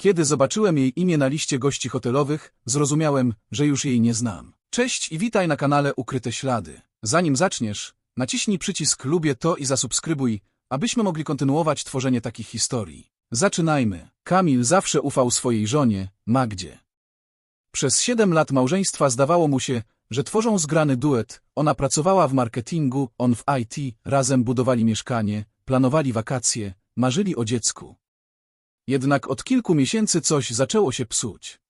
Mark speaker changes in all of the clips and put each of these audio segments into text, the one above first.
Speaker 1: Kiedy zobaczyłem jej imię na liście gości hotelowych, zrozumiałem, że już jej nie znam. Cześć i witaj na kanale Ukryte Ślady. Zanim zaczniesz, naciśnij przycisk lubię to i zasubskrybuj, abyśmy mogli kontynuować tworzenie takich historii. Zaczynajmy. Kamil zawsze ufał swojej żonie, Magdzie. Przez siedem lat małżeństwa zdawało mu się, że tworzą zgrany duet. Ona pracowała w marketingu, on w IT, razem budowali mieszkanie, planowali wakacje, marzyli o dziecku. Jednak od kilku miesięcy coś zaczęło się psuć.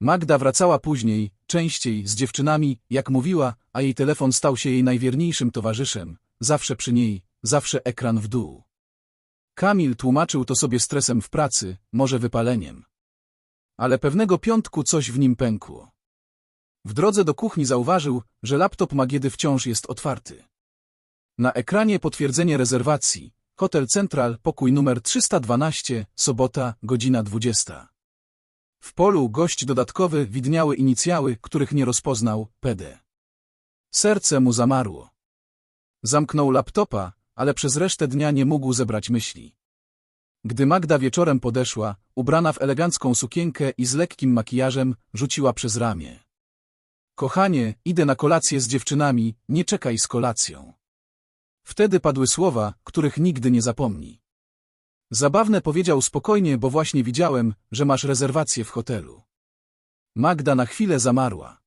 Speaker 1: Magda wracała później, częściej, z dziewczynami, jak mówiła, a jej telefon stał się jej najwierniejszym towarzyszem, zawsze przy niej, zawsze ekran w dół. Kamil tłumaczył to sobie stresem w pracy, może wypaleniem. Ale pewnego piątku coś w nim pękło. W drodze do kuchni zauważył, że laptop Magiedy wciąż jest otwarty. Na ekranie potwierdzenie rezerwacji. Hotel Central, pokój numer 312, sobota, godzina 20. W polu gość dodatkowy widniały inicjały, których nie rozpoznał, PD. Serce mu zamarło. Zamknął laptopa, ale przez resztę dnia nie mógł zebrać myśli. Gdy Magda wieczorem podeszła, ubrana w elegancką sukienkę i z lekkim makijażem, rzuciła przez ramię. Kochanie, idę na kolację z dziewczynami, nie czekaj z kolacją. Wtedy padły słowa, których nigdy nie zapomni. Zabawne powiedział spokojnie, bo właśnie widziałem, że masz rezerwację w hotelu. Magda na chwilę zamarła.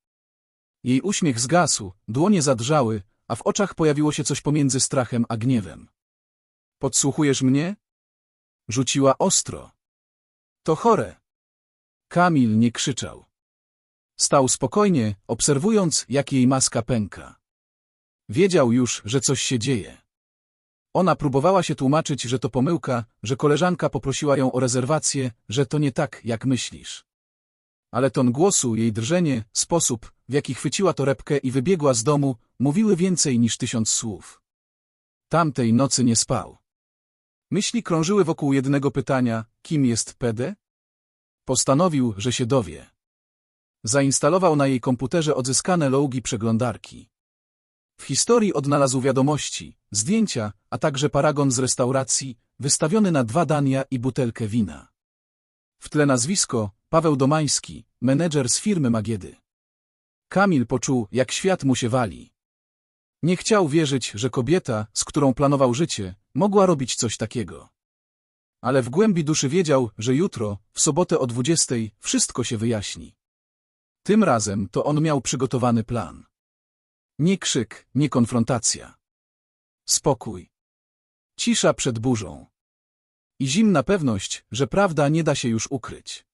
Speaker 1: Jej uśmiech zgasł, dłonie zadrżały, a w oczach pojawiło się coś pomiędzy strachem a gniewem. Podsłuchujesz mnie? Rzuciła ostro. To chore. Kamil nie krzyczał. Stał spokojnie, obserwując, jak jej maska pęka. Wiedział już, że coś się dzieje. Ona próbowała się tłumaczyć, że to pomyłka, że koleżanka poprosiła ją o rezerwację, że to nie tak, jak myślisz. Ale ton głosu, jej drżenie, sposób, w jaki chwyciła torebkę i wybiegła z domu, mówiły więcej niż tysiąc słów. Tamtej nocy nie spał. Myśli krążyły wokół jednego pytania, kim jest PD? Postanowił, że się dowie. Zainstalował na jej komputerze odzyskane logi przeglądarki. W historii odnalazł wiadomości, zdjęcia, a także paragon z restauracji, wystawiony na dwa dania i butelkę wina. W tle nazwisko Paweł Domański, menedżer z firmy Magiedy. Kamil poczuł, jak świat mu się wali. Nie chciał wierzyć, że kobieta, z którą planował życie, mogła robić coś takiego. Ale w głębi duszy wiedział, że jutro, w sobotę o dwudziestej, wszystko się wyjaśni. Tym razem to on miał przygotowany plan. Nie krzyk, nie konfrontacja. Spokój. Cisza przed burzą. I zimna pewność, że prawda nie da się już ukryć.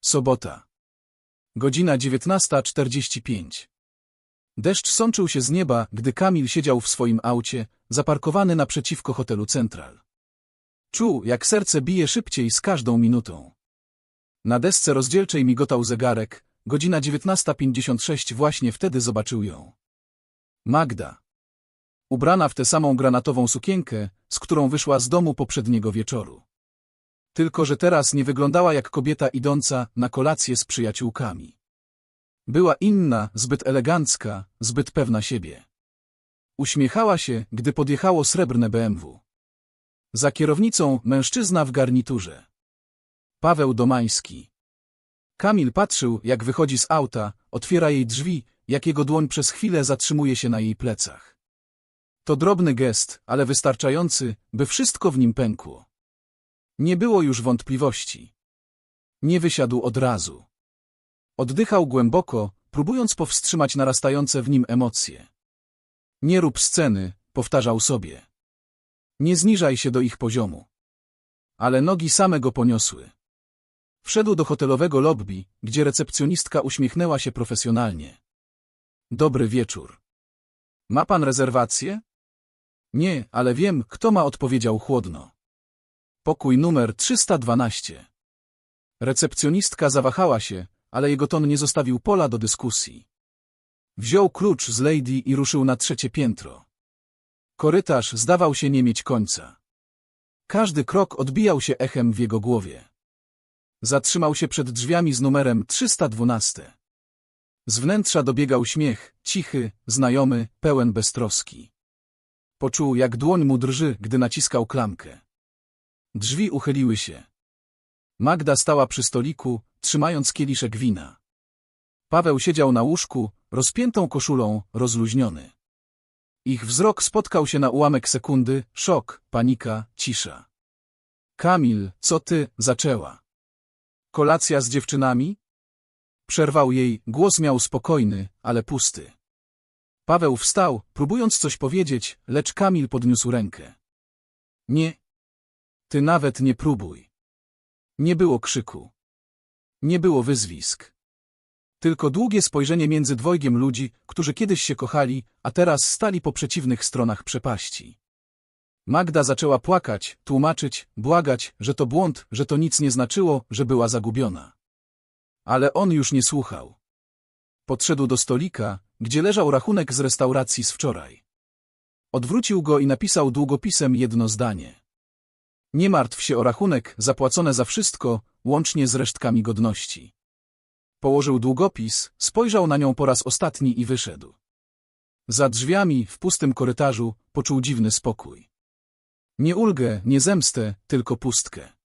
Speaker 1: Sobota. Godzina 19.45. Deszcz sączył się z nieba, gdy Kamil siedział w swoim aucie, zaparkowany naprzeciwko hotelu Central. Czuł, jak serce bije szybciej z każdą minutą. Na desce rozdzielczej migotał zegarek, godzina 19.56 właśnie wtedy zobaczył ją. Magda. Ubrana w tę samą granatową sukienkę, z którą wyszła z domu poprzedniego wieczoru. Tylko, że teraz nie wyglądała jak kobieta idąca na kolację z przyjaciółkami. Była inna, zbyt elegancka, zbyt pewna siebie. Uśmiechała się, gdy podjechało srebrne BMW. Za kierownicą mężczyzna w garniturze. Paweł Domański. Kamil patrzył, jak wychodzi z auta, otwiera jej drzwi, jak jego dłoń przez chwilę zatrzymuje się na jej plecach. To drobny gest, ale wystarczający, by wszystko w nim pękło. Nie było już wątpliwości. Nie wysiadł od razu. Oddychał głęboko, próbując powstrzymać narastające w nim emocje. Nie rób sceny, powtarzał sobie. Nie zniżaj się do ich poziomu. Ale nogi same go poniosły. Wszedł do hotelowego lobby, gdzie recepcjonistka uśmiechnęła się profesjonalnie. Dobry wieczór. Ma pan rezerwację? Nie, ale wiem, kto ma odpowiedział chłodno. Pokój numer 312. Recepcjonistka zawahała się, ale jego ton nie zostawił pola do dyskusji. Wziął klucz z lady i ruszył na trzecie piętro. Korytarz zdawał się nie mieć końca. Każdy krok odbijał się echem w jego głowie. Zatrzymał się przed drzwiami z numerem 312. Z wnętrza dobiegał śmiech, cichy, znajomy, pełen beztroski. Poczuł, jak dłoń mu drży, gdy naciskał klamkę. Drzwi uchyliły się. Magda stała przy stoliku, trzymając kieliszek wina. Paweł siedział na łóżku, rozpiętą koszulą, rozluźniony. Ich wzrok spotkał się na ułamek sekundy, szok, panika, cisza. Kamil, co ty, zaczęła. Kolacja z dziewczynami? Przerwał jej, głos miał spokojny, ale pusty. Paweł wstał, próbując coś powiedzieć, lecz Kamil podniósł rękę. Nie. Ty nawet nie próbuj. Nie było krzyku. Nie było wyzwisk. Tylko długie spojrzenie między dwojgiem ludzi, którzy kiedyś się kochali, a teraz stali po przeciwnych stronach przepaści. Magda zaczęła płakać, tłumaczyć, błagać, że to błąd, że to nic nie znaczyło, że była zagubiona. Ale on już nie słuchał. Podszedł do stolika, gdzie leżał rachunek z restauracji z wczoraj. Odwrócił go i napisał długopisem jedno zdanie. Nie martw się o rachunek, zapłacone za wszystko, łącznie z resztkami godności. Położył długopis, spojrzał na nią po raz ostatni i wyszedł. Za drzwiami, w pustym korytarzu, poczuł dziwny spokój. Nie ulgę, nie zemstę, tylko pustkę.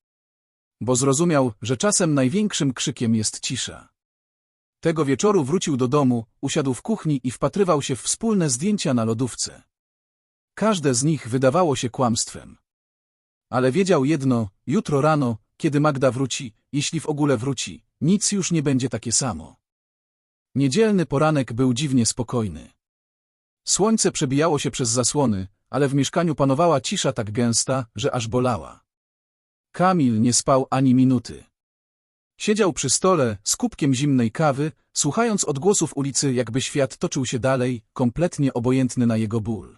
Speaker 1: Bo zrozumiał, że czasem największym krzykiem jest cisza. Tego wieczoru wrócił do domu, usiadł w kuchni i wpatrywał się w wspólne zdjęcia na lodówce. Każde z nich wydawało się kłamstwem. Ale wiedział jedno, jutro rano, kiedy Magda wróci, jeśli w ogóle wróci, nic już nie będzie takie samo. Niedzielny poranek był dziwnie spokojny. Słońce przebijało się przez zasłony, ale w mieszkaniu panowała cisza tak gęsta, że aż bolała. Kamil nie spał ani minuty. Siedział przy stole, z kubkiem zimnej kawy, słuchając odgłosów ulicy, jakby świat toczył się dalej, kompletnie obojętny na jego ból.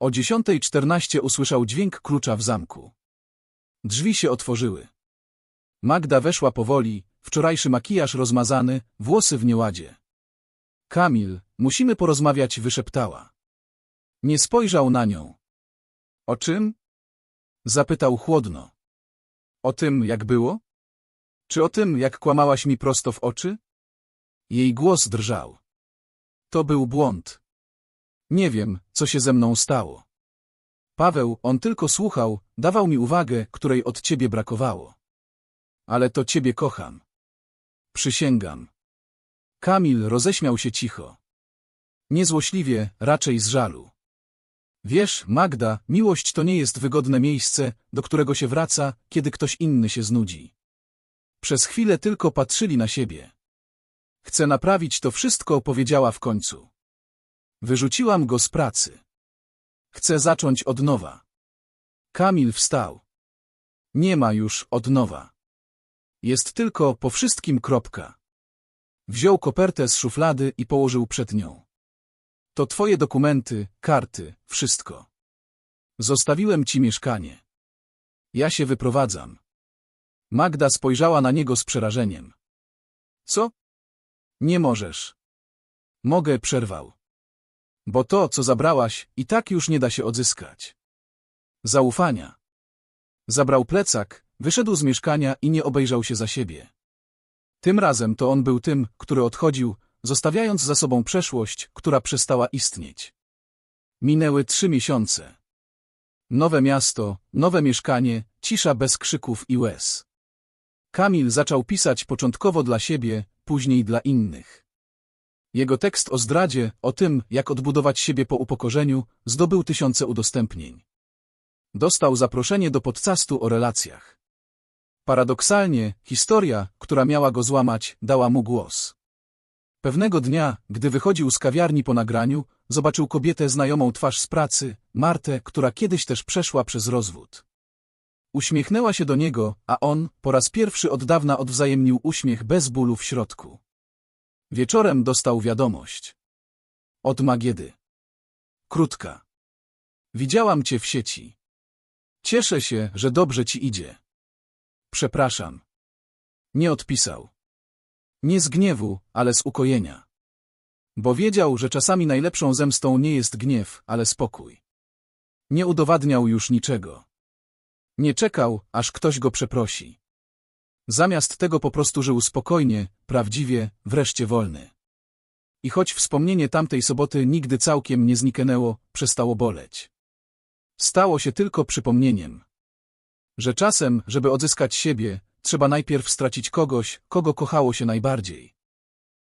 Speaker 1: O 10.14 usłyszał dźwięk klucza w zamku. Drzwi się otworzyły. Magda weszła powoli, wczorajszy makijaż rozmazany, włosy w nieładzie. Kamil, musimy porozmawiać, wyszeptała. Nie spojrzał na nią. O czym? Zapytał chłodno. O tym, jak było? Czy o tym, jak kłamałaś mi prosto w oczy? Jej głos drżał. To był błąd. Nie wiem, co się ze mną stało. Paweł, on tylko słuchał, dawał mi uwagę, której od ciebie brakowało. Ale to ciebie kocham. Przysięgam. Kamil roześmiał się cicho. Niezłośliwie, raczej z żalu. Wiesz, Magda, miłość to nie jest wygodne miejsce, do którego się wraca, kiedy ktoś inny się znudzi. Przez chwilę tylko patrzyli na siebie. Chcę naprawić to wszystko, powiedziała w końcu. Wyrzuciłam go z pracy. Chcę zacząć od nowa. Kamil wstał. Nie ma już od nowa. Jest tylko po wszystkim kropka. Wziął kopertę z szuflady i położył przed nią. To twoje dokumenty, karty, wszystko. Zostawiłem ci mieszkanie. Ja się wyprowadzam. Magda spojrzała na niego z przerażeniem. Co? Nie możesz. Mogę, przerwał. Bo to, co zabrałaś, i tak już nie da się odzyskać. Zaufania. Zabrał plecak, wyszedł z mieszkania i nie obejrzał się za siebie. Tym razem to on był tym, który odchodził, zostawiając za sobą przeszłość, która przestała istnieć. Minęły trzy miesiące. Nowe miasto, nowe mieszkanie, cisza bez krzyków i łez. Kamil zaczął pisać początkowo dla siebie, później dla innych. Jego tekst o zdradzie, o tym, jak odbudować siebie po upokorzeniu, zdobył tysiące udostępnień. Dostał zaproszenie do podcastu o relacjach. Paradoksalnie, historia, która miała go złamać, dała mu głos. Pewnego dnia, gdy wychodził z kawiarni po nagraniu, zobaczył kobietę znajomą twarz z pracy, Martę, która kiedyś też przeszła przez rozwód. Uśmiechnęła się do niego, a on, po raz pierwszy od dawna odwzajemnił uśmiech bez bólu w środku. Wieczorem dostał wiadomość. Od Magiedy. Krótka. Widziałam cię w sieci. Cieszę się, że dobrze ci idzie. Przepraszam. Nie odpisał. Nie z gniewu, ale z ukojenia. Bo wiedział, że czasami najlepszą zemstą nie jest gniew, ale spokój. Nie udowadniał już niczego. Nie czekał, aż ktoś go przeprosi. Zamiast tego po prostu żył spokojnie, prawdziwie, wreszcie wolny. I choć wspomnienie tamtej soboty nigdy całkiem nie zniknęło, przestało boleć. Stało się tylko przypomnieniem. Że czasem, żeby odzyskać siebie, trzeba najpierw stracić kogoś, kogo kochało się najbardziej.